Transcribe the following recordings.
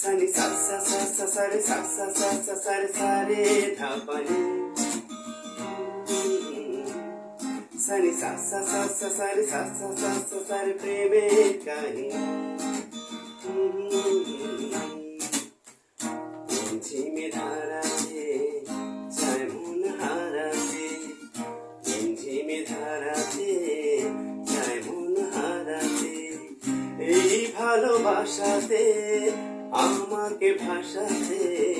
সানি সা সা সা সা সা রে সা সা সা সা সা রে সা রে ধা পা নি সানি সা সা সা সা সা রে সা সা সা সা সা রে প্রেমের কাহিনী ঝিমে ভালোবাসাতে আমাকে ভাসাতে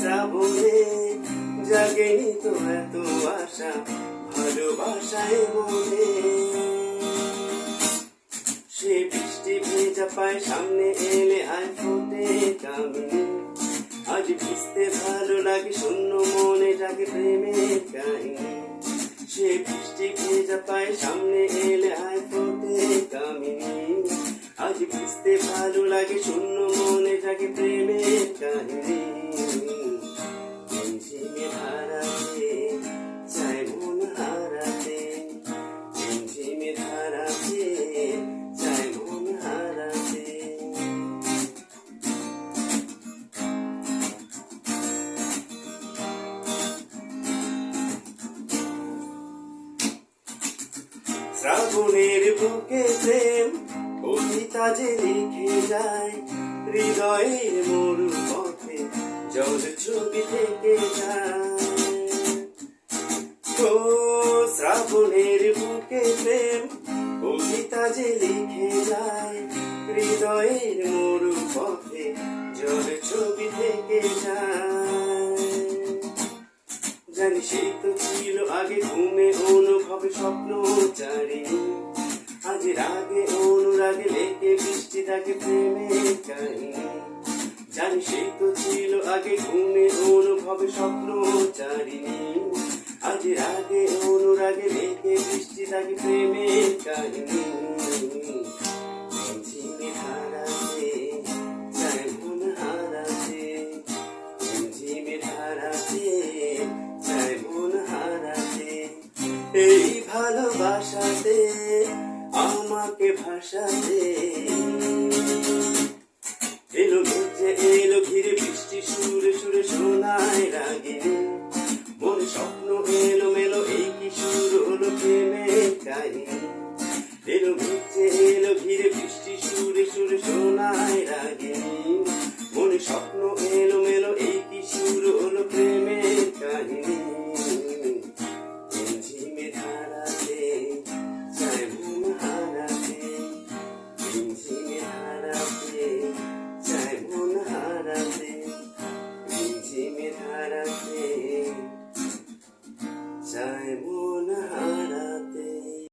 শ্রাবণে জাগেনি তো এত আশা, ভালোবাসায় মনে। সে বৃষ্টি ভেজা পায় সামনে এলে আয় ফোটে কামিনী আজ ভিজতে ভালো লাগে, শূন্য মনে জাগে প্রেমের কাহিনী। সে বৃষ্টি ভেজা পায় সামনে এলে আয় ফোটে কামিনী আজ ভিজতে ভালো লাগে, শূন্য মনে জাগে প্রেমের কাহিনী। ঝিমঝিমে ধারাতে চায় মন হারাতে, ঝিমঝিমে ধারাতে চায় মন হারাতে। শ্রাবণের বুকে প্রেম, কবিতা যে লিখে যায়, হৃদয়ের মরু জল ছবি থেকে যায়, ও শ্রাবণের বুকে প্রেম, কবিতা যে লিখে যায়, হৃদয়ের মরু পথে জল ছবি থেকে যায়। জানি সেই তো ছিল আগে ঘুমে অনুভবে স্বপ্ন চারি আজ রাগে অনুরাগে লেগে বৃষ্টি থাকে প্রেমের কাহিনী। সেই তো ছিল আগে ঘুমে অনুভবে স্বপ্ন চারিনি আজ রাগে অনুরাগে লেগে বৃষ্টি থাকে প্রেমের কাহিনী। এই ভালোবাসাতে, আমাকে মেঘে এলো ঘিরে বৃষ্টি, সুরে সুরে শোনায় রাগে মন স্বপ্ন এলো মেলো এই কিশোর শুরু হলো প্রেমে মেঘে এলো